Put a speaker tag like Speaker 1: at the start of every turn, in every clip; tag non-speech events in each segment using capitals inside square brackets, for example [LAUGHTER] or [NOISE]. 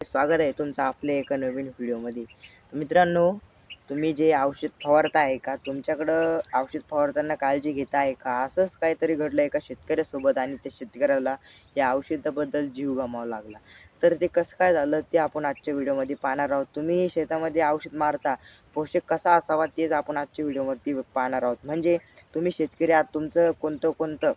Speaker 1: स्वागत आहे तुमचं आपल्या एका नवीन व्हिडिओमध्ये. मित्रांनो तुम्ही जे औषध फवारताय का तुमच्याकडं औषध फवारताना काळजी घेता आहे का? असंच काहीतरी घडलं एका शेतकऱ्यासोबत आणि त्या शेतकऱ्याला या औषधाबद्दल जीव गमावा लागला? तर ते कसं काय झालं ते आपण आजच्या व्हिडिओमध्ये पाहणार आहोत. तुम्ही शेतामध्ये औषध मारता पोषक कसा असावा तेच आपण आजच्या व्हिडिओवरती पाहणार आहोत. म्हणजे तुम्ही शेतकरी आहात तुमचं कोणतं कोणतं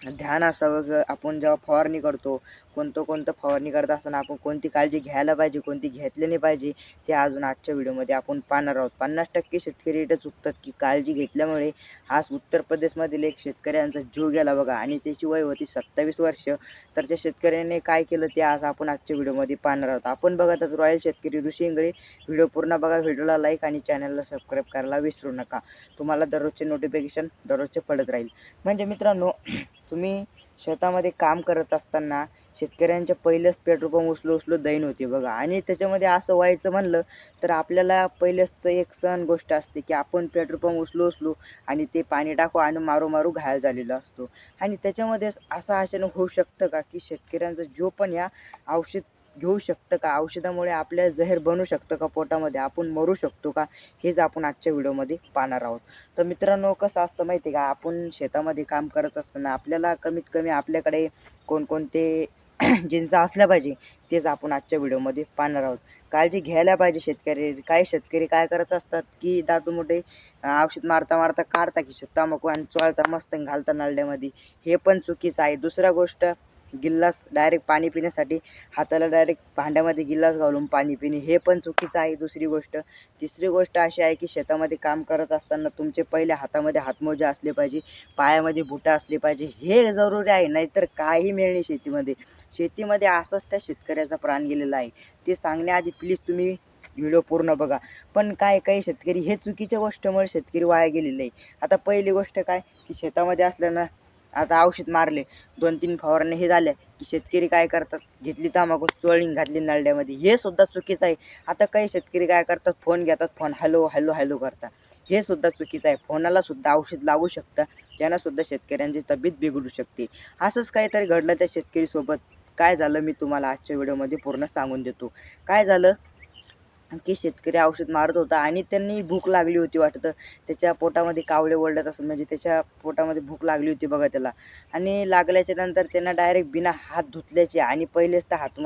Speaker 1: ध्यान असावं आपण जेव्हा फवारणी करतो कोणतं कोणतं फवारणी करत असताना आपण कोणती काळजी घ्यायला पाहिजे कोणती घेतली नाही पाहिजे ते अजून आजच्या व्हिडिओमध्ये आपण पाहणार आहोत. पन्नास टक्के शेतकरी इथं चुकतात की काळजी घेतल्यामुळे आज उत्तर प्रदेशमधील एक शेतकऱ्यांचा जीव गेला बघा आणि त्याची वय होती सत्तावीस वर्ष. तर त्या शेतकऱ्याने काय केलं ते आज आपण आजच्या व्हिडिओमध्ये पाहणार आहोत. आपण बघत आहोत रॉयल शेतकरी ऋषी इंगळे. व्हिडिओ पूर्ण बघा व्हिडिओला लाईक आणि चॅनलला सबस्क्राईब करायला विसरू नका. तुम्हाला दररोजचे नोटिफिकेशन दररोजचे पडत राहील. म्हणजे मित्रांनो तुम्ही शेतामध्ये काम करत असताना शेतकऱ्यांच्या पहिलंच पेट्रोल पंप उचलू उचलू दैन होते बघा. आणि त्याच्यामध्ये असं व्हायचं म्हणलं तर आपल्याला पहिलेच तर एक सण गोष्ट असते की आपण पेट्रोल पंप उचलू उचलू आणि ते पाणी टाकू आणि मारू मारू घायल झालेलो असतो. आणि त्याच्यामध्ये असं अचानक होऊ शकतं का की शेतकऱ्यांचा जो पण या औषध घेऊ शकतं का? औषधामुळे आपल्या जहर बनू शकतं का पोटामध्ये? आपण मरू शकतो का? हेच आपण आजच्या व्हिडिओमध्ये पाहणार आहोत. तर मित्रांनो कसं असतं माहिती आहे का? आपण शेतामध्ये काम करत असताना आपल्याला कमीत कमी आपल्याकडे कोणकोणते [CLEARS THROAT] जिन्स असल्या पाहिजे तेच आपण आजच्या व्हिडिओमध्ये पाहणार आहोत. काळजी घ्यायला पाहिजे शेतकरी. काही शेतकरी काय करत असतात की दाटू मोठे औषध मारता मारता काढता की तंबाखू आणि चोळता मस्त घालता नळड्यामध्ये हे पण चुकीचं आहे. दुसरा गोष्ट गिल्लास डायरेक्ट पाणी पिण्यासाठी हाताला डायरेक्ट भांड्यामध्ये गिल्लास घालून पाणी पिणे हे पण चुकीचं आहे. दुसरी गोष्ट तिसरी गोष्ट अशी आहे की शेतामध्ये काम करत असताना तुमचे पहिले हातामध्ये हातमोजे असले पाहिजे पायामध्ये बुटा असले पाहिजे हे जरुरी आहे. नाहीतर काही मिळणे शेतीमध्ये. शेतीमध्ये असंच त्या शेतकऱ्याचा प्राण गेलेला आहे. ते सांगण्याआधी प्लीज तुम्ही व्हिडिओ पूर्ण बघा. पण काय काही शेतकरी हे चुकीच्या गोष्टीमुळे शेतकरी वाया गेलेले आहे. आता पहिली गोष्ट काय की शेतामध्ये असल्यानं आता औषध मारले. दोन तीन फवारणे हे झाल्या की शेतकरी काय करतात? घेतली तंबाखू चोळीन घातली नळड्यामध्ये हे सुद्धा चुकीचं आहे. आता काही शेतकरी काय करतात? फोन घेतात. फोन हॅलो हॅलो हॅलो करतात. हे सुद्धा चुकीचं आहे. फोनाला सुद्धा औषध लागू शकतं. त्यांनासुद्धा शेतकऱ्यांची तब्येत बिघडू शकते. असंच काहीतरी घडलं त्या शेतकरीसोबत काय झालं? मी तुम्हाला आजच्या व्हिडिओमध्ये पूर्ण सांगून देतो. काय झालं? आणखी शेतकरी औषध मारत होता आणि त्यांनी भूक लागली होती वाटतं. त्याच्या पोटामध्ये कावळे ओढत असं म्हणजे त्याच्या पोटामध्ये भूक लागली होती बघा त्याला. आणि लागल्याच्या नंतर त्यांना डायरेक्ट बिना हात धुतल्याचे आणि पहिलेच तर हात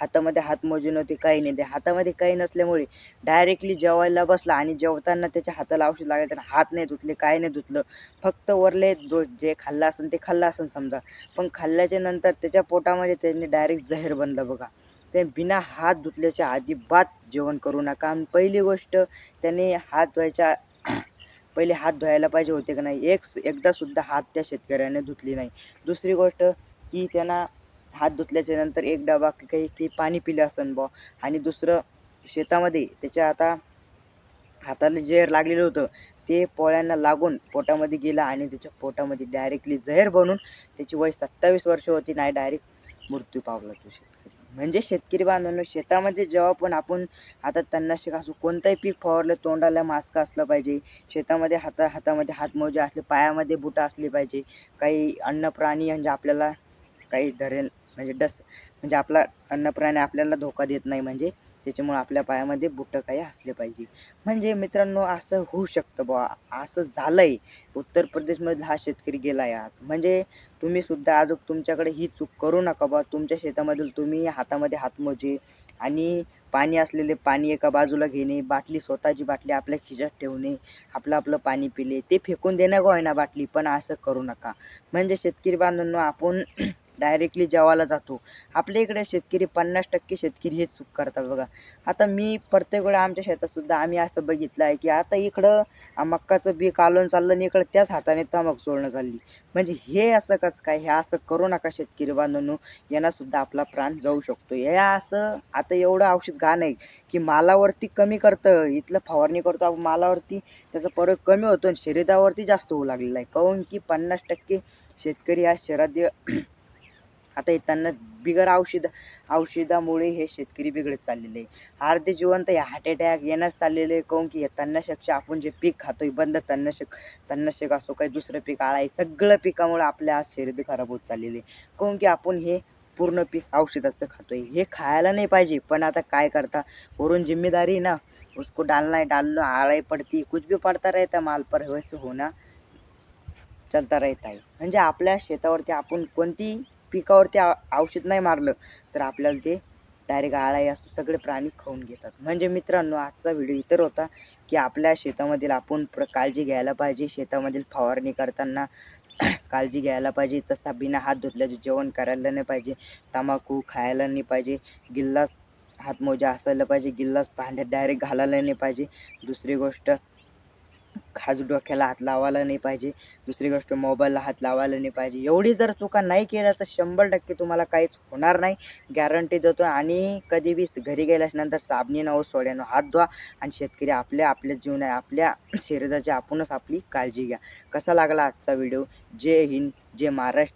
Speaker 1: हातामध्ये हात मोजे नव्हते काही नाही. ते हातामध्ये काही नसल्यामुळे डायरेक्टली जेवायला बसला आणि जेवताना त्याच्या हाताला औषध लागलं. त्यानं हात नाही धुतले काय नाही धुतलं. फक्त वरले दो जे खाल्लं असेल ते खाल्लं असेल समजा. पण खाल्ल्याच्या नंतर त्याच्या पोटामध्ये त्यांनी डायरेक्ट जहर बनलं बघा. ते बिना हात धुतल्याच्या अजिबात जेवण करू नका. आणि पहिली गोष्ट त्याने हात धुवायच्या [CLEARS THROAT] पहिले हात धुवायला पाहिजे होते का नाही? एक एकदासुद्धा हात त्या शेतकऱ्याने धुतली नाही. दुसरी गोष्ट की त्यांना हात धुतल्याच्या नंतर एक डबा काही काही पाणी पिलं असन बॉ आणि दुसरं शेतामध्ये त्याच्या आता हाताला जेर लागलेलं होतं ते पोळ्यांना लागून पोटामध्ये गेला आणि त्याच्या पोटामध्ये डायरेक्टली जहर बनून त्याची वय सत्तावीस वर्ष होती नाही डायरेक्ट मृत्यू पावला तो शेतकरी. म्हणजे शेतकरी बांधवांनो शेतामध्ये जेव्हा पण आपण आता तणनाशक असू कोणतंही पीक फवारलं तोंडाला मास्क असलं पाहिजे. शेतामध्ये हाता हातामध्ये हातमोजे असले पायामध्ये बुटं असली पाहिजे. काही अन्न प्राणी म्हणजे आपल्याला काही धरेल म्हणजे डस म्हणजे आपला अन्नप्राणी आपल्याला धोका देत नाही. म्हणजे त्याच्यामुळे आपल्या पायामध्ये बुटं काही असले पाहिजे. म्हणजे मित्रांनो असं होऊ शकतं बुवा. असं झालं आहे उत्तर प्रदेशमधला हा शेतकरी गेला आहे आज. म्हणजे तुम्ही सुद्धा अजून तुमच्याकडे ही चूक करू नका बा तुमच्या शेतामधील तुम्ही हातामध्ये हातमोजे आणि पाणी असलेले पाणी एका बाजूला घेणे बाटली स्वतःची बाटली आपल्या खिशात ठेवणे आपलं आपलं पाणी पिले ते फेकून देणं गो आहे ना बाटली? पण असं करू नका. म्हणजे शेतकरी बांधवांनो आपण डायरेक्टली जेवायला जातो. आपल्या इकडे शेतकरी पन्नास टक्के शेतकरी हेच चूक करतात बघा. आता मी प्रत्येक वेळा आमच्या शेतातसुद्धा आम्ही असं बघितलं आहे की आता इकडं मक्काचं बी कालवून चाललं आणि इकडं त्याच हाताने तमक चोळणं चालली. म्हणजे हे असं कसं काय? हे असं करू नका शेतकरी बांधवांनो. यांनासुद्धा आपला प्राण जाऊ शकतो. हे असं आता एवढं औषध घाण आहे की मालावरती कमी करतं. इथलं फवारणी करतो मालावरती. त्याचा प्रयोग कमी होतो आणि शरीरावरती जास्त होऊ लागलेला आहे. काहून की पन्नास टक्के शेतकरी हा शरीरात आता त्यांना बिगर औषध औषधामुळे हे शेतकरी बिघडत चाललेले आहे. अर्धे जिवंत हे हार्ट अटॅक येण्यास चाललेले काहून की हे तणनाशकचे आपण जे पीक खातोय बंद तणनाशक तणनाशक असो काही दुसरं पीक आळा आहे सगळं पिकामुळे आपल्या आज शरीर खराब होत चाललेले काहून की आपण हे पूर्ण पीक औषधाचं खातोय. हे खायला नाही पाहिजे पण आता काय करता? वरून जिम्मेदारी ना. उसको डालना है डाल लो आड़ाई पडती कुछ भी पडता रहता माल पर वैसे होना चलता रहता है म्हणजे आपल्या शेतावरती आपण कोणती पिकावरती औषध नाही मारलं तर आपल्याला ते डायरेक्ट आळाई असं सगळे प्राणी खाऊन घेतात. म्हणजे मित्रांनो आजचा व्हिडिओ इतर होता की आपल्या शेतामधील आपण प्र काळजी घ्यायला पाहिजे शेतामधील फवारणी करताना [CLEARS THROAT] काळजी घ्यायला पाहिजे. तसा बिना हात धुतल्याचे जेवण करायला नाही पाहिजे. तंबाखू खायला नाही पाहिजे. गिल्लास हातमोजा असायला पाहिजे. गिल्लास भांड्यात डायरेक्ट घालायला नाही पाहिजे. दुसरी गोष्ट खाज डोक्याला हात लावायला नाही पाहिजे. दुसरी गोष्ट मोबाईलला हात लावायला नाही पाहिजे. एवढी जर चुका नाही केल्या तर शंभर टक्के तुम्हाला काहीच होणार नाही. गॅरंटी देतो आणि कधी बी घरी गेल्यानंतर साबणीनं व सोड्यानं हात धुवा आणि शेतकरी आपल्या आपल्या जीवना आपल्या शरीराची आपणच आपली काळजी घ्या. कसा लागला आजचा व्हिडिओ जय हिंद जय महाराष्ट्र.